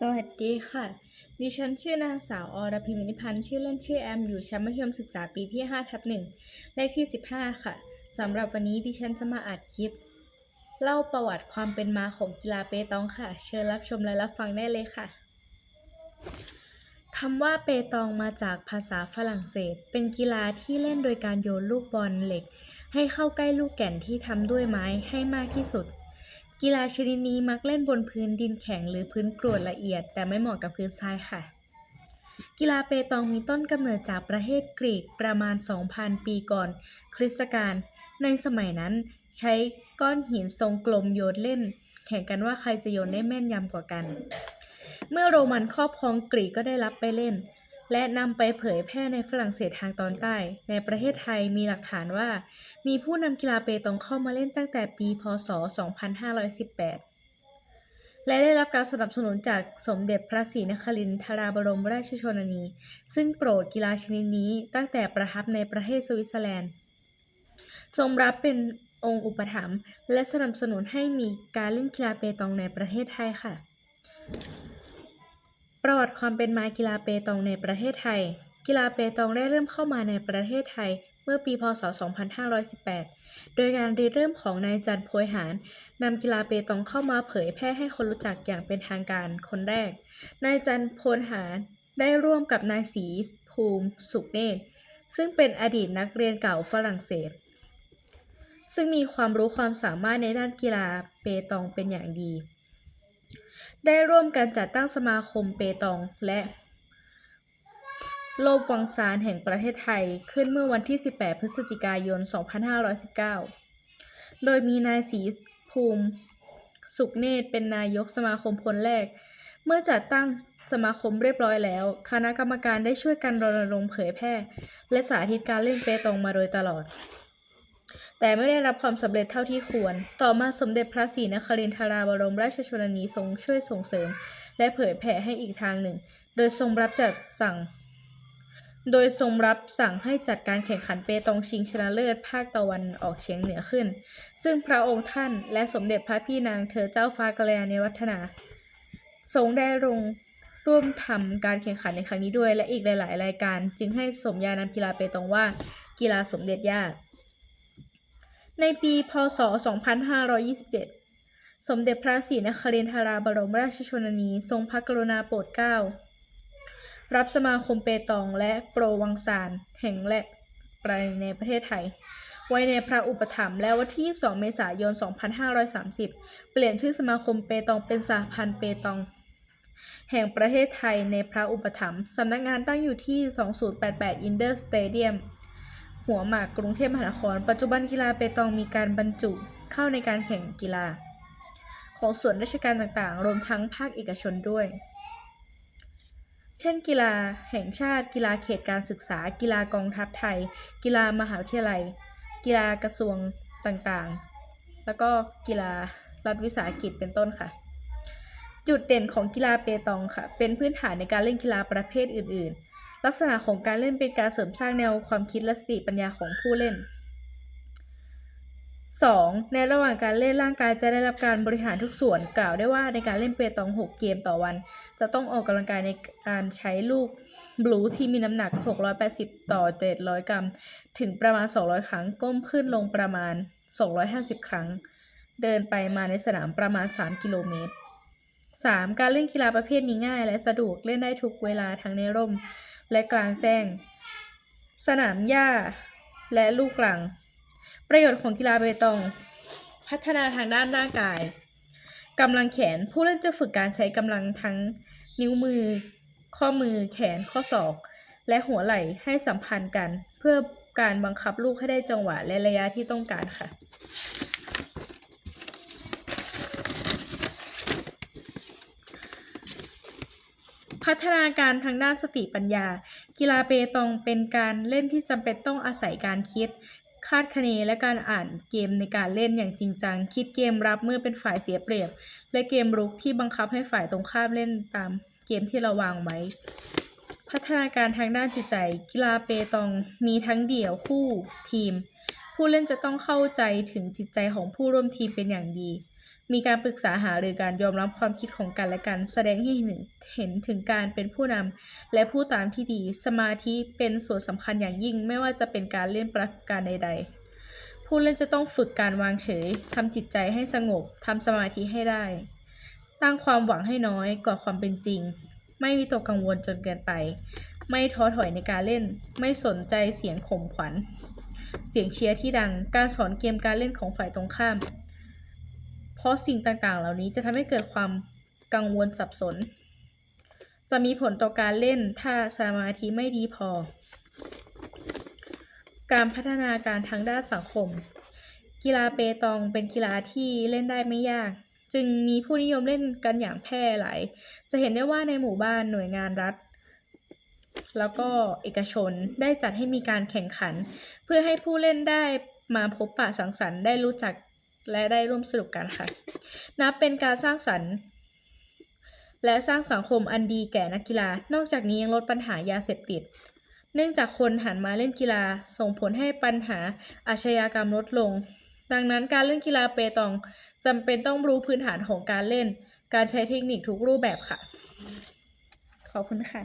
สวัสดีค่ะ ดิฉันชื่อนางสาวอรพิมพ์นิพันธ์ ชื่อเล่นชื่อแอม อยู่ชั้นมัธยมศึกษาปีที่5ทับหนึ่งเลขที่ 15 ค่ะ สำหรับวันนี้ดิฉันจะมาอัดคลิป เล่าประวัติความเป็นมาของกีฬาเปตองค่ะ เชิญรับชมและรับฟังได้เลยค่ะคำว่าเปตองมาจากภาษาฝรั่งเศส เป็นกีฬาที่เล่นโดยการโยนลูกบอลเหล็ก ให้เข้าใกล้ลูกแก่นที่ทำด้วยไม้ให้มากที่สุด กีฬาชนิดนี้มักเล่นบนพื้นดินแข็งหรือพื้นกรวดละเอียด แต่ไม่เหมาะกับพื้นทรายค่ะ กีฬาเปตองมีต้นกำเนิดจากประเทศกรีกประมาณ 2,000 ปีก่อน คริสตกาลในสมัยนั้นใช้ก้อนหินทรงกลมโยนเล่น แข่งกันว่าใครจะโยนได้แม่นยำกว่ากัน เมื่อโรมันครอบครองกรีกก็ได้รับไปเล่น และนำไปเผยแพร่ในฝรั่งเศสทางตอนใต้ ในประเทศไทยมีหลักฐานว่า มีผู้นำกีฬาเปตองเข้ามาเล่นตั้งแต่ปี พศ 2518 และได้รับการสนับสนุนจากสมเด็จพระศรีนครินทราบรมราชชนนี ซึ่งโปรดกีฬาชนิดนี้ตั้งแต่ประทับในประเทศสวิตเซอร์แลนด์ ทรงรับเป็นองค์อุปถัมภ์และสนับสนุนให้มีการเล่นกีฬาเปตองในประเทศไทยค่ะ ประวัติความเป็นมากีฬาเปตองในประเทศไทย กีฬาเปตองได้เริ่มเข้ามาในประเทศไทยเมื่อปีพศ 2518 โดยการริเริ่มของนายจันโพยหารนำกีฬาเปตองเข้ามาเผยแพร่ให้คนรู้จักอย่างเป็นทางการคนแรก นายจันโพยหารได้ร่วมกับนายศรีภูมิสุขเนตรซึ่งเป็นอดีตนักเรียนเก่าฝรั่งเศส ซึ่งมีความรู้ความสามารถในด้านกีฬาเปตองเป็นอย่างดี ได้ร่วมกันจัดตั้งสมาคมเปตอง และโลบวังซานแห่งประเทศไทยขึ้นเมื่อวันที่ 18 พฤศจิกายน 2519 โดยมีนายศรีภูมิสุขเนตรเป็นนายกสมาคมคนแรก เมื่อจัดตั้งสมาคมเรียบร้อยแล้ว คณะกรรมการได้ช่วยกันรณรงค์เผยแพร่ และสาธิตการเล่นเปตองมาโดยตลอด แต่ไม่ได้รับความสำเร็จเท่าที่ควร ต่อมาสมเด็จพระศรีนครินทราบรมราชชนนีทรงช่วยส่งเสริม และเผยแผ่ให้อีกทางหนึ่ง โดยทรงรับจัดสั่ง โดยทรงรับสั่งให้จัดการแข่งขันเปตองชิงชนะเลิศภาคตะวันออกเฉียงเหนือขึ้น ซึ่งพระองค์ท่านและสมเด็จพระพี่นางเธอเจ้าฟ้ากัลยาณิวัฒนา ทรงได้ลงร่วมทำการแข่งขันในครั้งนี้ด้วย และอีกหลาย ๆ รายการ จึงให้สมญานามกีฬาเปตองว่ากีฬาสมเด็จย่า ในปีพศ 2527 สมเด็จพระศรีนครินทราบรมราชชนนีทรงพระกรุณาโปรดเกล้า รับสมาคมเปตองและโปรวังซานแห่งแรกไปในประเทศไทย ไว้ในพระอุปถัมภ์และวันที่ 22 เมษายน 2530 เปลี่ยนชื่อสมาคมเปตองเป็นสหพันธ์เปตอง แห่งประเทศไทยในพระอุปถัมภ์สำนักงานตั้งอยู่ที่ 2088อิน หัวหมากกรุงเทพมหานคร ปัจจุบันกีฬาเปตองมีการบรรจุเข้าในการแข่งกีฬา ของส่วนราชการต่างๆ รวมทั้งภาคเอกชนด้วย เช่น กีฬาแห่งชาติ กีฬาเขตการศึกษา กีฬากองทัพไทย กีฬามหาวิทยาลัย กีฬากระทรวงต่างๆ แล้วก็กีฬารัฐวิสาหกิจเป็นต้นค่ะ จุดเด่นของกีฬาเปตองค่ะ เป็นพื้นฐานในการเล่นกีฬาประเภทอื่น ๆ ลักษณะของการเล่นเป็นการเสริมสร้างแนวความคิดและสติปัญญาของผู้เล่น 2. ในระหว่างการเล่นร่างกายจะได้รับการบริหารทุกส่วน กล่าวได้ว่าในการเล่นเปตอง 6 เกมต่อวัน จะต้องออกกำลังกายในการใช้ลูกบลูที่มีน้ำหนัก 680 ต่อ 700 กรัม ถึงประมาณ 200 ครั้ง ก้มขึ้นลงประมาณ 250 ครั้ง เดินไปมาในสนามประมาณ 3 กิโลเมตร 3. การเล่นกีฬาประเภทนี้ง่ายและสะดวกเล่นได้ทุกเวลาทั้งในร่ม และกลางแจ้ง สนามหญ้า และลูกหลัง ประโยชน์ของกีฬาเปตอง พัฒนาทางด้านร่างกายกำลังแขนผู้เล่นจะฝึกการใช้กำลังทั้งนิ้วมือ ข้อมือ แขน ข้อศอก และหัวไหล่ให้สัมพันธ์กัน เพื่อการบังคับลูกให้ได้จังหวะและระยะที่ต้องการค่ะ พัฒนาการทางด้านสติปัญญา กีฬาเปตองเป็นการเล่นที่จำเป็นต้องอาศัยการคิด คาดคะเนและการอ่านเกมในการเล่นอย่างจริงจัง คิดเกมรับเมื่อเป็นฝ่ายเสียเปรียบ และเกมรุกที่บังคับให้ฝ่ายตรงข้ามเล่นตามเกมที่เราวางไว้ พัฒนาการทางด้านจิตใจ กีฬาเปตองมีทั้งเดี่ยวคู่ทีม ผู้เล่นจะต้องเข้าใจถึงจิตใจของผู้ร่วมทีมเป็นอย่างดี มีการปรึกษาหารือการยอมรับความคิดของกันและกัน แสดงให้เห็นถึงการเป็นผู้นำและผู้ตามที่ดี สมาธิเป็นส่วนสำคัญอย่างยิ่ง ไม่ว่าจะเป็นการเล่นประการใด ๆ ผู้เล่นจะต้องฝึกการวางเฉยทำจิตใจให้สงบทำสมาธิให้ได้ ตั้งความหวังให้น้อยกว่าความเป็นจริง ไม่วิตกกังวลจนเกินไป ไม่ท้อถอยในการเล่น ไม่สนใจเสียงข่มขวัญ เสียงเชียร์ที่ดัง การสอนเกมการเล่นของฝ่ายตรงข้าม เพราะสิ่งต่างๆ เหล่านี้จะทำให้เกิดความกังวลสับสน จะมีผลต่อการเล่นถ้าสมาธิไม่ดีพอ การพัฒนาการทางด้านสังคม กีฬาเปตองเป็นกีฬาที่เล่นได้ไม่ยาก จึงมีผู้นิยมเล่นกันอย่างแพร่หลาย จะเห็นได้ว่าในหมู่บ้านหน่วยงานรัฐ แล้วก็เอกชนได้จัดให้มีการแข่งขัน เพื่อให้ผู้เล่นได้มาพบปะสังสรรค์ได้รู้จักและได้ร่วมสนุกกันค่ะ นับเป็นการสร้างสรรค์ และสร้างสังคมอันดีแก่นักกีฬา นอกจากนี้ยังลดปัญหายาเสพติด เนื่องจากคนหันมาเล่นกีฬาส่งผลให้ปัญหาอาชญากรรมลดลง ดังนั้นการเล่นกีฬาเปตองจำเป็นต้องรู้พื้นฐานของการเล่น การใช้เทคนิคทุกรูปแบบค่ะ ขอบคุณค่ะ